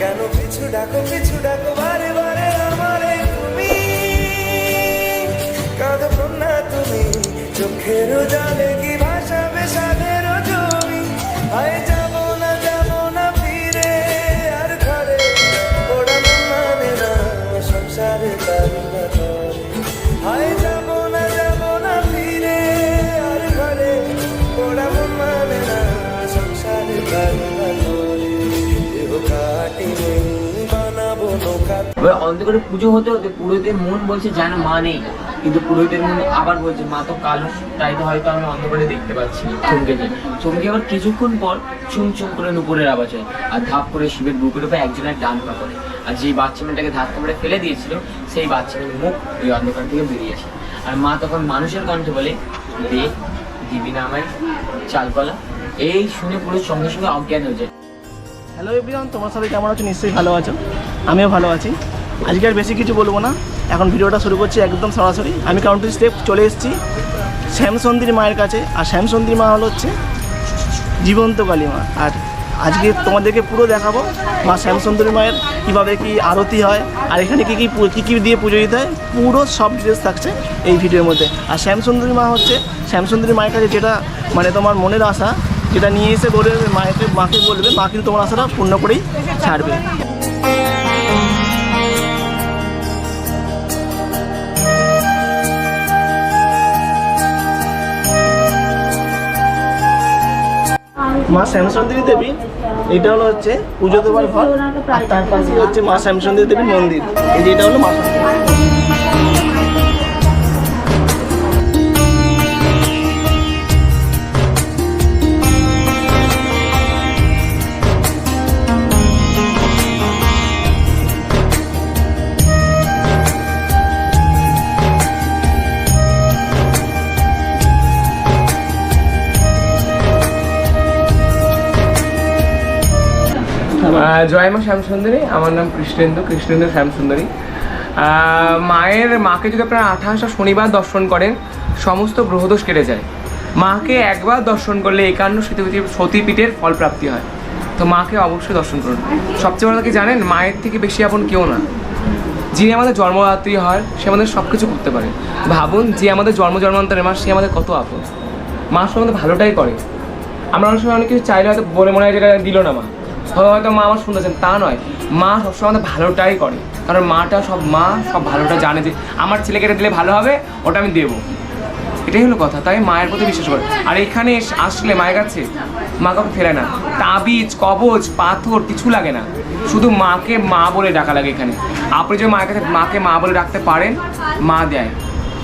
কেন পিছু ডাকো পিছু ডাকো বারে বারে আমারে তুমি। কাঁদো না তুমি চোখের জলে এবার অন্ধকারে পুজো হতে হতে পুরোহিতের মন বলছে যেন মা নেই। কিন্তু পুরোহিতের মন আবার বলছে, মা, তো কালো তাই তো হয়তো আমি অন্ধকারে দেখতে পাচ্ছি। চমকে যায়। চমকে আবার কিছুক্ষণ পর চুম চুম করে নুপুরের আওয়াজ হয় আর ধাপ করে শিবের বুকের উপর একজনের ডান পা করে আর যেই বাচ্চা মেয়েটাকে ধাক্কা মেরে ফেলে দিয়েছিল, সেই বাচ্চা মেয়ের মুখ ওই অন্ধকার থেকে বেরিয়ে আসে। আর মা তখন মানুষের কণ্ঠে বলে, দে, দিবি না আমায় চালকলা। এই শুনে পুরো সঙ্গে সঙ্গে অজ্ঞান হয়ে যায়। হ্যালো এভরিওয়ান তোমার সাথে কেমন আছো? নিশ্চয়ই ভালো আছো। আমিও ভালো আছি। আজকে আর বেশি কিছু বলব না। এখন ভিডিওটা শুরু করছি একদম সরাসরি। আমি কাউন্টি স্টেপ চলে এসেছি শ্যামসন্দির মায়ের কাছে। আর শ্যামসন্দির মা হলো হচ্ছে জীবন্ত কালী মা আর আজকে তোমাদেরকে পুরো দেখাবো মা শ্যামসুন্দরী মায়ের কীভাবে কি আরতি হয়, আর এখানে কী কী কী কী দিয়ে পুজো দিতে হয়। পুরো সব ডিটেলস থাকছে এই ভিডিওর মধ্যে। আর শ্যামসুন্দরী মা হচ্ছে শ্যামসুন্দরী মায়ের কাছে যেটা মানে তোমার মনের আশা, যেটা নিয়ে এসে বলবে মায়েকে মাকে বলবে, মা কিন্তু তোমার আশাটা পূর্ণ করেই ছাড়বে। মা শ্যামসুন্দরী দেবী, এটা হলো হচ্ছে পুজো দেওয়ার ঘর, আর তার পাশে হচ্ছে মা শ্যামসুন্দরী দেবীর মন্দির। এই যে এটা হলো মা জয় মা শ্যামসুন্দরী, আমার নাম কৃষ্ণেন্দু কৃষ্ণেন্দু শ্যামসুন্দরী। মায়ের, মাকে যদি আপনারা আঠাশটা শনিবার দর্শন করেন, সমস্ত গ্রহদোষ কেটে যায়। মাকে একবার দর্শন করলে একান্ন সতীপীঠের সতীপীঠের ফল প্রাপ্তি হয়। তো মাকে অবশ্যই দর্শন করুন। সবচেয়ে বড় কি জানেন? মায়ের থেকে বেশি আপন কেউ না। যিনি আমাদের জন্মদাত্রী হয় সে আমাদের সব কিছু করতে পারে। ভাবুন, যে আমাদের জন্ম জন্মান্তরের মা সে আমাদের কত আপন। মা সব আমাদের ভালোটাই করে। আমরা অনেক সময় অনেক কিছু চাইলে হয়তো বলে মনে হয় যেটা দিল না মা। হয়তো মা আমার শুনতেছেন তা নয়। মা সবসময় আমাদের ভালোটাই করে। কারণ মাটা সব মা, সব ভালোটা জানে যে আমার ছেলেকে এটা দিলে ভালো হবে, ওটা আমি দেবো। এটাই হলো কথা, তাই মায়ের প্রতি বিশ্বাস করে। আর এখানে আসলে মায়ের কাছে মা কাউকে ফেলে না। তাবিজ কবজ পাথর কিছু লাগে না। শুধু মাকে মা বলে ডাকা লাগে এখানে। আপনি যদি মায়ের কাছে মাকে মা বলে ডাকতে পারেন, মা দেয়।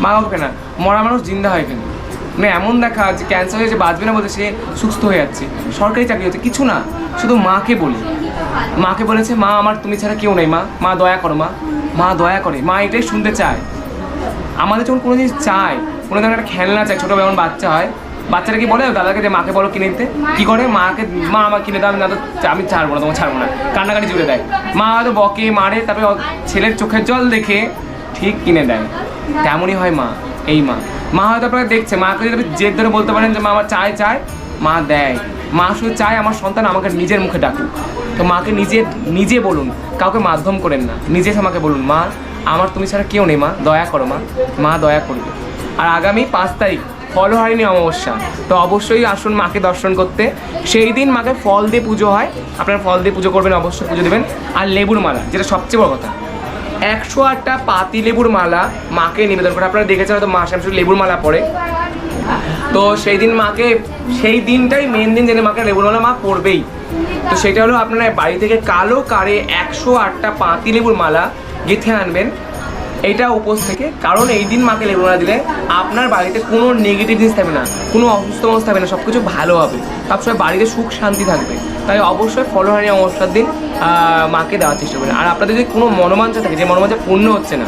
মা কাউকে না। মরা মানুষ জিন্দা হয় এখানে। মানে এমন দেখা যে ক্যান্সার হয়েছে বাঁচবে না বলতে সে সুস্থ হয়ে যাচ্ছে। সরকারি চাকরি হচ্ছে, কিছু না, শুধু মাকে বলি। মাকে বলেছে, মা, আমার তুমি ছাড়া কেউ নেই, মা মা দয়া করো, মা মা দয়া করে, মা এটাই শুনতে চায়। আমাদের যখন কোনো জিনিস চায়, কোনো ধরনের একটা খেলনা চায় ছোটো যেমন বাচ্চা হয় বাচ্চারা কি বলে, দাদাকে যে মাকে বলো কিনে দিতে। কি করে? মাকে, মা, আমার কিনে দাও না তো, আমি ছাড়বো না, তোমাকে ছাড়বো না। কান্নাকাটি জুড়ে দেয়। মা হয়তো বকে, মারে, তারপরে ছেলের চোখের জল দেখে ঠিক কিনে দেয়। তেমনই হয় মা, এই মা। মা হয়তো আপনাকে দেখছে মাকে যদি আপনি জেদ ধরে বলতে পারেন যে মা আমার চায় চায়, মা দেয়। মা শুধু চায় আমার সন্তান আমাকে নিজের মুখে ডাকুক। তো মাকে নিজে নিজে বলুন, কাউকে মাধ্যম করেন না। নিজে আমাকে বলুন, মা, আমার তুমি ছাড়া কেউ নেই, মা, দয়া করো, মা মা দয়া করবে। আর আগামী পাঁচ তারিখ, ফলহারিণী অমাবস্যা। তো অবশ্যই আসুন মাকে দর্শন করতে। সেই দিন মাকে ফল দিয়ে পুজো হয়। আপনারা ফল দিয়ে পুজো করবেন, অবশ্যই পুজো দেবেন। আর লেবুর মালা, যেটা সবচেয়ে বড় কথা। একশো আটটা পাতি লেবুর মালা মাকে নিবেদন করে। আপনারা দেখেছেন হয়তো মা শ্যামসুর লেবুর মালা পরে। তো সেই দিন মাকে, সেই দিনটাই মেন দিন যেদিন মাকে লেবুর মালা মা করবেই তো সেটা হলো আপনারা বাড়ি থেকে কালো কারে একশো আটটা পাতি লেবুর মালা গেঁথে আনবেন। এটা উপোস থেকে। কারণ এই দিন মাকে লেবু মালা দিলে আপনার বাড়িতে কোনো নেগেটিভ জিনিস থাকবে না, কোনো অসুস্থ অবস্থা থাকবে না সব কিছু ভালো হবে। সবসময় বাড়িতে সুখ শান্তি থাকবে। তাই অবশ্যই ফলহারি অমাবস্যার দিন মাকে দেওয়ার চেষ্টা করবেন। আর আপনাদের যদি কোনো মনোমাঞ্চা থাকে, যে মনোমাঞ্চা পূর্ণ হচ্ছে না,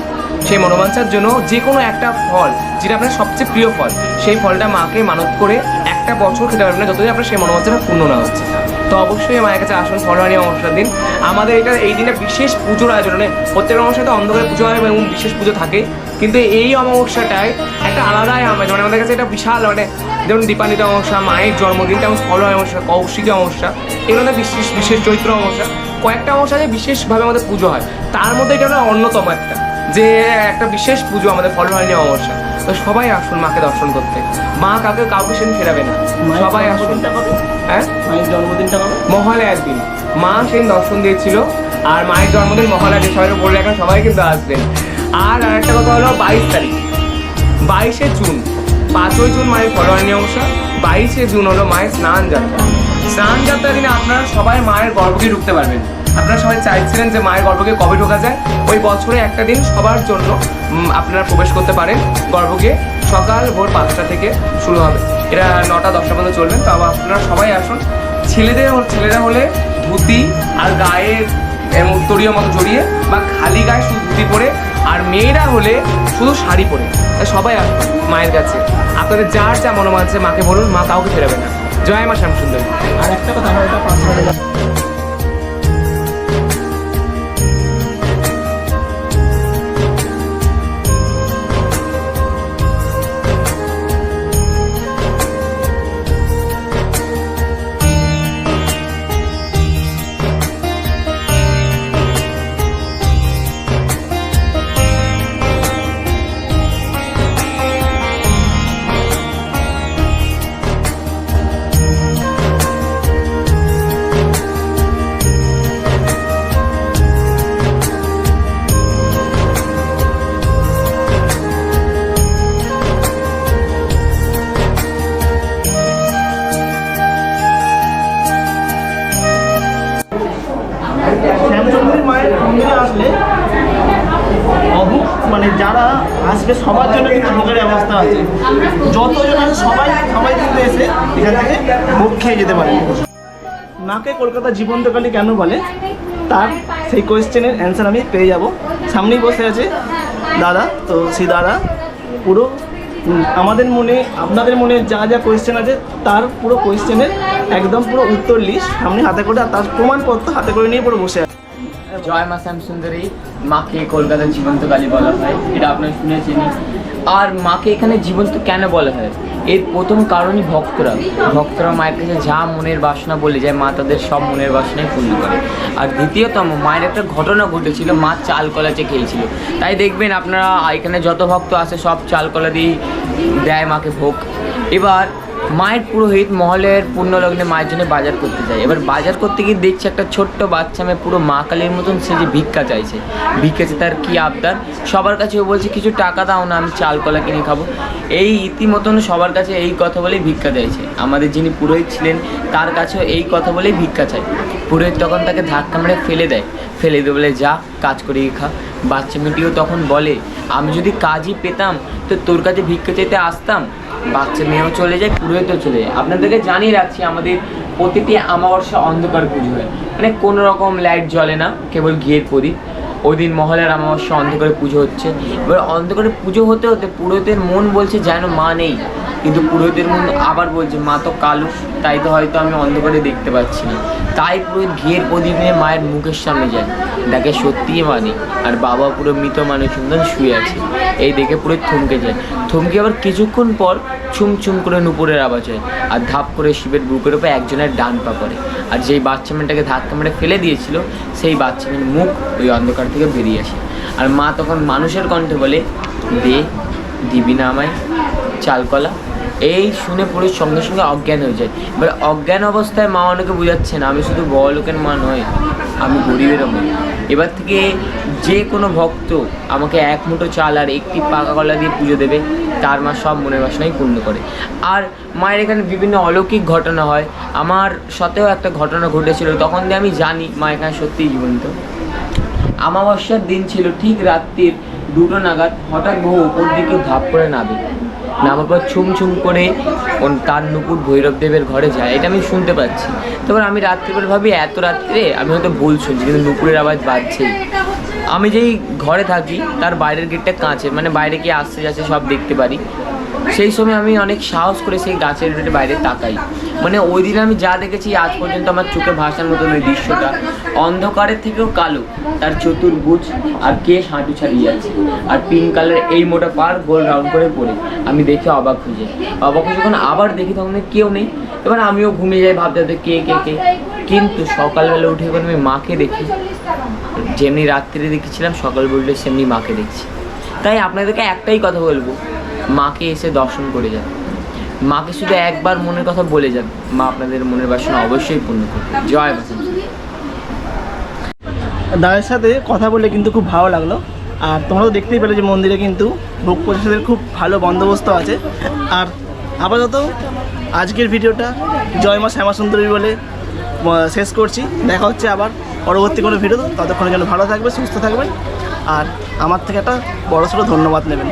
সেই মনোবাঞ্ছার জন্য যে কোনো একটা ফল, যেটা আপনার সবচেয়ে প্রিয় ফল, সেই ফলটা মাকে মানত করে একটা বছর খেতে পারবেন না যতদিন আপনার সেই মনোবাঞ্ছাটা পূর্ণ না হচ্ছে। তো অবশ্যই মায়ের কাছে আসুন ফলহারি অমাবস্যার দিন। আমাদের এটা এই দিনে বিশেষ পুজোর আয়োজন মানে প্রত্যেক তো অন্ধকারে পুজো হয় এবং বিশেষ পুজো থাকে। কিন্তু এই অমাবস্যাটায় একটা আলাদাই আমেজ মানে আমাদের কাছে এটা বিশাল মানে যেমন দীপান্বিত অমাবস্যা, মায়ের জন্মদিন তেমন ফলহারি অমাবস্যা, কৌশিকী অমাবস্যা, এগুলো বিশেষ বিশেষ চৈত্র অমাবস্যা। কয়েকটা অমাবস্যা আছে বিশেষভাবে আমাদের পুজো হয়, তার মধ্যে এটা অন্যতম একটা, যে একটা বিশেষ পুজো আমাদের ফলহারিণী অমাবস্যা। তো সবাই আসুন মাকে দর্শন করতে। মা কাউকে কাউকে সেদিন ফেরাবে না। সবাই আসুন। হ্যাঁ? মহলে একদিন। মা সেদিন দর্শন দিয়েছিল আর মায়ের জন্মদিন মহলে একদিন সবাই বলে রাখেন সবাই কিন্তু আসবেন আর আরেকটা কথা হলো বাইশ তারিখ। বাইশে জুন পাঁচই জুন মায়ের ফলোয়ারিনী অংশ বাইশে জুন হলো মায়ের স্নান যাত্রা। স্নান যাত্রা দিনে আপনারা সবাই মায়ের গর্ভকে ঢুকতে পারবেন। আপনারা সবাই চাইছিলেন যে মায়ের গর্ভকে কবে ঢোকা যায়? ওই বছরে একটা দিন সবার জন্য আপনারা প্রবেশ করতে পারেন গর্ভকে সকাল ভোর পাঁচটা থেকে শুরু হবে। এটা নটা, দশটা পর্যন্ত চলবেন। তো আপনারা সবাই আসুন। ছেলেদের ছেলেরা হলে ধুতি আর গায়ে উত্তরীয় মতো জড়িয়ে বা খালি গায়ে শুধু ধুতি পরে, আর মেয়েরা হলে শুধু শাড়ি পরে। সবাই আসুন মায়ের কাছে। আপনাদের যার যা মনে আছে, মাকে বলুন, মা কাউকে ফেরাবে না। জয় মা শ্যামসুন্দরী। আর একটা কথা আসবে সবার জন্য কিন্তু ভোগের ব্যবস্থা আছে। যতজন আছে সবাই সবাই কিন্তু এসে এখান থেকে ভোগ খেয়ে যেতে পারে। মাকে কলকাতা জীবন্তকালী কেন বলে? তার সেই কোয়েশ্চেনের অ্যান্সার আমি পেয়ে যাব। সামনেই বসে আছে দাদা। তো সেই দাদা, পুরো আমাদের মনে, আপনাদের মনে যা যা কোয়েশ্চেন আছে, তার পুরো কোয়েশ্চেনের একদম পুরো উত্তর লিস্ট সামনে হাতে করে আর তার প্রমাণপত্র হাতে করে নিয়ে পুরো বসে জয় মা শ্যামসুন্দরী, মাকে কলকাতার জীবন্ত কালী বলা হয়, এটা আপনারা শুনেছেনই। আর মাকে এখানে জীবন্ত কেন বলা হয়? এর প্রথম কারণই ভক্তরা। ভক্তরা মায়ের কাছে যা মনের বাসনা বলে যায়, মা তাদের সব মনের বাসনাই পূর্ণ করে। আর দ্বিতীয়তম, মায়ের একটা ঘটনা ঘটেছিল, মা চাল কলাচে খেয়েছিল। তাই দেখবেন আপনারা, এখানে যত ভক্ত আসে, সব চাল কলা দিয়ে দেয় মাকে ভোগ। এবার মায়ের পুরোহিত মহলের পূর্ণলগ্নে মায়ের জন্য বাজার করতে যায়। এবার বাজার করতে গিয়ে দেখছে একটা ছোট্ট বাচ্চা মেয়ে পুরো মা কালীর মতন, সে যে ভিক্ষা চাইছে। ভিক্ষা তার কি আবদার? সবার কাছে ও বলছে, কিছু টাকা দাও না, আমি চাল, কলা কিনে খাব। এই ইতিমতন সবার কাছে এই কথা বলেই ভিক্ষা চাইছে। আমাদের যিনি পুরোহিত ছিলেন, তার কাছেও এই কথা বলেই ভিক্ষা চায় পুরোহিত তখন তাকে ধাক্কা মেরে ফেলে দেয়। ফেলে দিয়ে বলে, যা, কাজ করিয়ে খা। বাচ্চা মেয়েটিও তখন বলে, আমি যদি কাজই পেতাম, তো তোর কাছে ভিক্ষা চাইতে আসতাম? বাচ্চা মেয়েও চলে যায়, পুরোহিতও চলে যায়। আপনাদেরকে জানিয়ে রাখছি, আমাদের প্রতিটি আমাবস্যা অন্ধকার পুজো হয়। মানে কোনো রকম লাইট জ্বলে না, কেবল ঘিয়ের প্রদীপ। ওই দিন মহলের আমাবস্যা অন্ধকারে পুজো হচ্ছে। এবার অন্ধকারে পুজো হতে হতে পুরোহিতের মন বলছে, যেন মা নেই। কিন্তু পুরোহিতের মন আবার বলছে, মা তো কালো, তাই তো হয়তো আমি অন্ধকারে দেখতে পাচ্ছি না। তাই পুরোহিত ঘিয়ের প্রদীপ নিয়ে মায়ের মুখের সামনে যায়। দেখে সত্যিই মানে আর বাবা পুরো মৃত মানুষ সুন্দর শুয়ে আছে। এই দেখে পুরো থমকে যায়। থমকে আবার কিছুক্ষণ পর ছুম ছুম করে নুপুরের আওয়াজ হয়, আর ধাপ করে শিবের বুকের উপর একজনের ডান পা পড়ে। আর যেই বাচ্চা মেয়েটাকে ধাক্কা মেরে ফেলে দিয়েছিল, সেই বাচ্চা মেয়ের মুখ ওই অন্ধকার থেকে বেরিয়ে আসে। আর মা তখন মানুষের কণ্ঠে বলে, দে, দিবি না আমায় চালকলা এই শুনে পুরো সঙ্গে সঙ্গে অজ্ঞান হয়ে যায়। এবার অজ্ঞান অবস্থায় মা অনেকে বোঝাচ্ছে না, আমি শুধু বড় লোকের মা নয়, আমি গরিবেরও মা। এবার থেকে যে কোনো ভক্ত আমাকে এক মুঠো চাল আর একটি পাকা কলা দিয়ে পুজো দেবে, তার মা সব মনের বাসনাই পূর্ণ করে। আর মায়ের এখানে বিভিন্ন অলৌকিক ঘটনা হয়। আমার সাথেও একটা ঘটনা ঘটেছিল, তখন দিয়ে আমি জানি মা এখানে সত্যিই জীবন্ত। আমাবস্যার দিন ছিল ঠিক রাত্রির দুটো নাগাদ, হঠাৎ বহু উপর দিকে ধাপ করে নামে। নামার পর ছুম ছুম করে তার নুপুর ভৈরব দেবের ঘরে যায়, এটা আমি শুনতে পাচ্ছি। তারপর আমি রাত্রিবেলা ভাবি, এত রাত্রে আমি হয়তো ভুল শুনছি, কিন্তু নুপুরের আওয়াজ বাজছেই। আমি যেই ঘরে থাকি, তার বাইরের গেটটা কাঁচে মানে বাইরে কি আসতে যাচ্ছে, সব দেখতে পারি। সেই সময় আমি অনেক সাহস করে সেই গাছের বাইরে তাকাই। মানে ওই দিন আমি যা দেখেছি, আজ পর্যন্ত আমার চোখে ভাসার মতন ওই দৃশ্যটা। অন্ধকারের থেকেও কালো, তার চতুর্ভুজ আর কেশ হাঁটু ছাড়িয়ে যাচ্ছে। আর পিঙ্ক কালার এই মোটা পার গোল রাউন্ড করে পড়ে। আমি দেখে অবাক যাই। অবাক হয়ে যখন আবার দেখি তখন কেউ নেই। এবার আমিও ঘুমিয়ে যাই, ভাবতে ভাবতে কে কে কে? কিন্তু সকালবেলা উঠে যখন আমি মাকে দেখি, যেমনি রাত্রে দেখেছিলাম, সকাল উঠলে সেমনি মাকে দেখছি। তাই আপনাদেরকে একটাই কথা বলব, মাকে এসে দর্শন করে যান। মাকে শুধু একবার মনের কথা বলে যান। মা আপনাদের মনের বাসনা অবশ্যই পূর্ণ করবে জয় শামসুন্দরী। দাদার সাথে কথা বলে কিন্তু খুব ভালো লাগল। আর তোমরা তো দেখতেই পেলে যে মন্দিরে কিন্তু ভোগ প্রসাদের খুব ভালো বন্দোবস্ত আছে। আর আপাতত আজকের ভিডিওটা জয় মা শ্যামা সুন্দরী বলে শেষ করছি। দেখা হচ্ছে আবার পরবর্তী কোনো ভিডিও ততক্ষণের জন্য ভালো থাকবে সুস্থ থাকবেন। আর আমার থেকে একটা বড় সড়ো ধন্যবাদ নেবেন।